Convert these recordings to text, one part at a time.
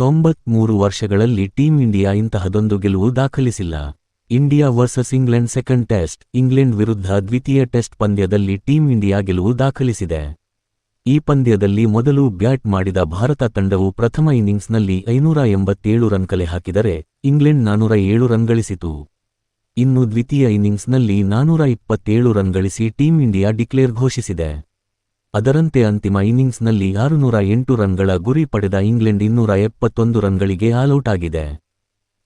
ತೊಂಬತ್ಮೂರು ವರ್ಷಗಳಲ್ಲಿ team India ಇಂತಹದೊಂದು ಗೆಲುವು ದಾಖಲಿಸಿಲ್ಲ. India versus England second test, England ವಿರುದ್ಧ ದ್ವಿತೀಯ ಟೆಸ್ಟ್ ಪಂದ್ಯದಲ್ಲಿ ಟೀಂ ಇಂಡಿಯಾ ಗೆಲುವು ದಾಖಲಿಸಿದೆ. ಈ ಪಂದ್ಯದಲ್ಲಿ ಮೊದಲು ಬ್ಯಾಟ್ ಮಾಡಿದ ಭಾರತ ತಂಡವು ಪ್ರಥಮ ಇನ್ನಿಂಗ್ಸ್ನಲ್ಲಿ ಐನೂರ ಎಂಬತ್ತೇಳು ರನ್ ಕಲೆ ಹಾಕಿದರೆ, ಇಂಗ್ಲೆಂಡ್ ನಾನೂರ ಏಳು ರನ್ ಗಳಿಸಿತು. ಇನ್ನು ದ್ವಿತೀಯ ಇನ್ನಿಂಗ್ಸ್ನಲ್ಲಿ ನಾನೂರ ಇಪ್ಪತ್ತೇಳು ರನ್ ಗಳಿಸಿ ಟೀಂ ಇಂಡಿಯಾ ಡಿಕ್ಲೇರ್ ಘೋಷಿಸಿದೆ. ಅದರಂತೆ ಅಂತಿಮ ಇನ್ನಿಂಗ್ಸ್ನಲ್ಲಿ ಆರುನೂರ ಎಂಟು ರನ್ಗಳ ಗುರಿ ಪಡೆದ ಇಂಗ್ಲೆಂಡ್ ಇನ್ನೂರ ಎಪ್ಪತ್ತೊಂದು ರನ್ಗಳಿಗೆ ಆಲೌಟ್ ಆಗಿದೆ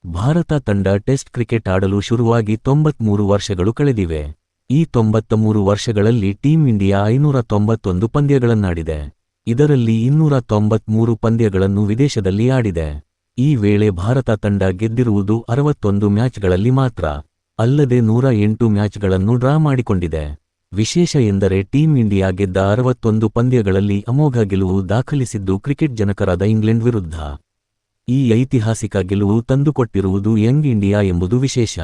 ಭಾರತ ತಂಡ ಟೆಸ್ಟ್ ಕ್ರಿಕೆಟ್ ಆಡಲು ಶುರುವಾಗಿ ತೊಂಬತ್ಮೂರು ವರ್ಷಗಳು ಕಳೆದಿವೆ. ಈ ತೊಂಬತ್ತ ಮೂರು ವರ್ಷಗಳಲ್ಲಿ ಟೀಂ ಇಂಡಿಯಾ ಐನೂರ ತೊಂಬತ್ತೊಂದು ಪಂದ್ಯಗಳನ್ನಾಡಿದೆ. ಇದರಲ್ಲಿ ಇನ್ನೂರ ತೊಂಬತ್ಮೂರು ಪಂದ್ಯಗಳನ್ನು ವಿದೇಶದಲ್ಲಿ ಆಡಿದೆ. ಈ ವೇಳೆ ಭಾರತ ತಂಡ ಗೆದ್ದಿರುವುದು ಅರವತ್ತೊಂದು ಮ್ಯಾಚ್ಗಳಲ್ಲಿ ಮಾತ್ರ, ಅಲ್ಲದೆ ನೂರ ಎಂಟು ಮ್ಯಾಚ್ಗಳನ್ನು ಡ್ರಾ ಮಾಡಿಕೊಂಡಿದೆ. ವಿಶೇಷ ಎಂದರೆ ಟೀಂ ಇಂಡಿಯಾ ಗೆದ್ದ ಅರವತ್ತೊಂದು ಪಂದ್ಯಗಳಲ್ಲಿ ಅಮೋಘ ಗೆಲುವು ದಾಖಲಿಸಿದ್ದು ಕ್ರಿಕೆಟ್ ಜನಕರಾದ ಇಂಗ್ಲೆಂಡ್ ವಿರುದ್ಧ. ಈ ಐತಿಹಾಸಿಕ ಗೆಲುವು ತಂದುಕೊಟ್ಟಿರುವುದು ಯಂಗ್ ಇಂಡಿಯಾ ಎಂಬುದು ವಿಶೇಷ.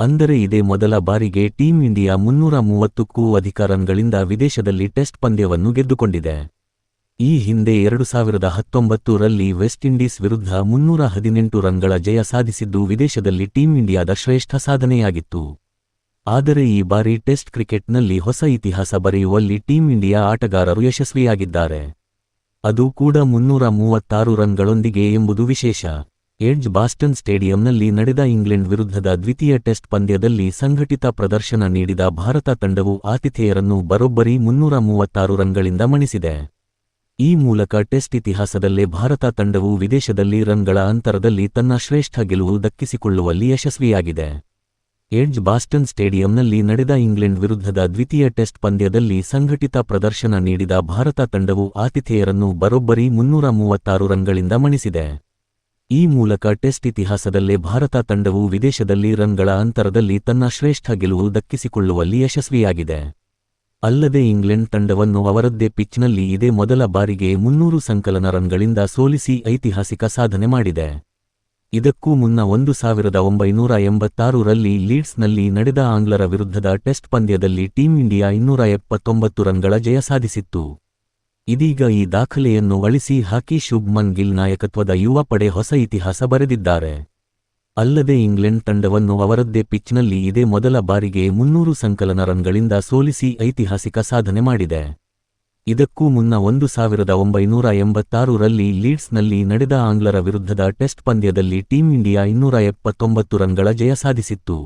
ಅಂದರೆ ಇದೇ ಮೊದಲ ಬಾರಿಗೆ ಟೀಂ ಇಂಡಿಯಾ ಮುನ್ನೂರ ಮೂವತ್ತಕ್ಕೂ ಅಧಿಕ ರನ್ಗಳಿಂದ ವಿದೇಶದಲ್ಲಿ ಟೆಸ್ಟ್ ಪಂದ್ಯವನ್ನು ಗೆದ್ದುಕೊಂಡಿದೆ. ಈ ಹಿಂದೆ ಎರಡು ಸಾವಿರದ ಹತ್ತೊಂಬತ್ತು ರಲ್ಲಿ ವೆಸ್ಟ್ ಇಂಡೀಸ್ ವಿರುದ್ಧ ಮುನ್ನೂರ ಹದಿನೆಂಟು ರನ್ಗಳ ಜಯ ಸಾಧಿಸಿದ್ದು ವಿದೇಶದಲ್ಲಿ ಟೀಂ ಇಂಡಿಯಾದ ಶ್ರೇಷ್ಠ ಸಾಧನೆಯಾಗಿತ್ತು. ಆದರೆ ಈ ಬಾರಿ ಟೆಸ್ಟ್ ಕ್ರಿಕೆಟ್ನಲ್ಲಿ ಹೊಸ ಇತಿಹಾಸ ಬರೆಯುವಲ್ಲಿ ಟೀಂ ಇಂಡಿಯಾ ಆಟಗಾರರು ಯಶಸ್ವಿಯಾಗಿದ್ದಾರೆ. ಅದು ಕೂಡ ಮುನ್ನೂರ ಮೂವತ್ತಾರು ರನ್ಗಳೊಂದಿಗೆ ಎಂಬುದು ವಿಶೇಷ. ಎಡ್ಜ್ ಬಾಸ್ಟನ್ ಸ್ಟೇಡಿಯಂನಲ್ಲಿ ನಡೆದ ಇಂಗ್ಲೆಂಡ್ ವಿರುದ್ಧದ ದ್ವಿತೀಯ ಟೆಸ್ಟ್ ಪಂದ್ಯದಲ್ಲಿ ಸಂಘಟಿತ ಪ್ರದರ್ಶನ ನೀಡಿದ ಭಾರತ ತಂಡವು ಆತಿಥೇಯರನ್ನು ಬರೋಬ್ಬರಿ ಮುನ್ನೂರ ಮೂವತ್ತಾರು ರನ್ಗಳಿಂದ ಮಣಿಸಿದೆ. ಈ ಮೂಲಕ ಟೆಸ್ಟ್ ಇತಿಹಾಸದಲ್ಲೇ ಭಾರತ ತಂಡವು ವಿದೇಶದಲ್ಲಿ ರನ್ಗಳ ಅಂತರದಲ್ಲಿ ತನ್ನ ಶ್ರೇಷ್ಠ ಗೆಲುವು ದಕ್ಕಿಸಿಕೊಳ್ಳುವಲ್ಲಿ ಯಶಸ್ವಿಯಾಗಿದೆ. ಎಡ್ಜ್ ಬಾಸ್ಟನ್ ಸ್ಟೇಡಿಯಂನಲ್ಲಿ ನಡೆದ ಇಂಗ್ಲೆಂಡ್ ವಿರುದ್ಧದ ದ್ವಿತೀಯ ಟೆಸ್ಟ್ ಪಂದ್ಯದಲ್ಲಿ ಸಂಘಟಿತ ಪ್ರದರ್ಶನ ನೀಡಿದ ಭಾರತ ತಂಡವು ಆತಿಥೇಯರನ್ನು ಬರೋಬ್ಬರಿ ಮುನ್ನೂರ ಮೂವತ್ತಾರು ರನ್ಗಳಿಂದ ಮಣಿಸಿದೆ. ಈ ಮೂಲಕ ಟೆಸ್ಟ್ ಇತಿಹಾಸದಲ್ಲೇ ಭಾರತ ತಂಡವು ವಿದೇಶದಲ್ಲಿ ರನ್ಗಳ ಅಂತರದಲ್ಲಿ ತನ್ನ ಶ್ರೇಷ್ಠ ಗೆಲುವು ದಕ್ಕಿಸಿಕೊಳ್ಳುವಲ್ಲಿ ಯಶಸ್ವಿಯಾಗಿದೆ. ಅಲ್ಲದೆ ಇಂಗ್ಲೆಂಡ್ ತಂಡವನ್ನು ಅವರದ್ದೇ ಪಿಚ್ನಲ್ಲಿ ಇದೇ ಮೊದಲ ಬಾರಿಗೆ ಮುನ್ನೂರು ಸಂಕಲನ ರನ್ಗಳಿಂದ ಸೋಲಿಸಿ ಐತಿಹಾಸಿಕ ಸಾಧನೆ ಮಾಡಿದೆ. ಇದಕ್ಕೂ ಮುನ್ನ ಒಂದು ಸಾವಿರದ ಒಂಬೈನೂರ ಎಂಬತ್ತಾರು ರಲ್ಲಿ ಲೀಡ್ಸ್ನಲ್ಲಿ ನಡೆದ ಆಂಗ್ಲರ ವಿರುದ್ಧದ ಟೆಸ್ಟ್ ಪಂದ್ಯದಲ್ಲಿ ಟೀಂ ಇಂಡಿಯಾ ಇನ್ನೂರ ಎಪ್ಪತ್ತೊಂಬತ್ತು ರನ್ಗಳ ಜಯ ಸಾಧಿಸಿತ್ತು. ಇದೀಗ ಈ ದಾಖಲೆಯನ್ನು ಅಳಿಸಿ ಹಾಕಿ ಶುಭ್ಮನ್ ಗಿಲ್ ನಾಯಕತ್ವದ ಯುವ ಪಡೆ ಹೊಸ ಇತಿಹಾಸ ಬರೆದಿದ್ದಾರೆ. ಅಲ್ಲದೆ ಇಂಗ್ಲೆಂಡ್ ತಂಡವನ್ನು ಅವರದ್ದೇ ಪಿಚ್ನಲ್ಲಿ ಇದೇ ಮೊದಲ ಬಾರಿಗೆ ಮುನ್ನೂರು ಸಂಕಲನ ರನ್ಗಳಿಂದ ಸೋಲಿಸಿ ಐತಿಹಾಸಿಕ ಸಾಧನೆ ಮಾಡಿದೆ. ಇದಕ್ಕೂ ಮುನ್ನ ಒಂದು ಸಾವಿರದ ಒಂಬೈನೂರ ಎಂಬತ್ತಾರು ರಲ್ಲಿ ಲೀಡ್ಸ್ನಲ್ಲಿ ನಡೆದ ಆಂಗ್ಲರ ವಿರುದ್ಧದ ಟೆಸ್ಟ್ ಪಂದ್ಯದಲ್ಲಿ ಟೀಂ ಇಂಡಿಯಾ ಇನ್ನೂರ ಎಪ್ಪತ್ತೊಂಬತ್ತು ರನ್ಗಳ ಜಯ ಸಾಧಿಸಿತ್ತು.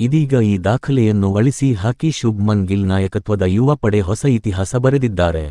ಇದೀಗ ಈ ದಾಖಲೆಯನ್ನು ಅಳಿಸಿ ಹಾಕಿ ಶುಭ್ಮನ್ ಗಿಲ್ ನಾಯಕತ್ವದ ಯುವ ಪಡೆ ಹೊಸ ಇತಿಹಾಸ ಬರೆದಿದ್ದಾರೆ.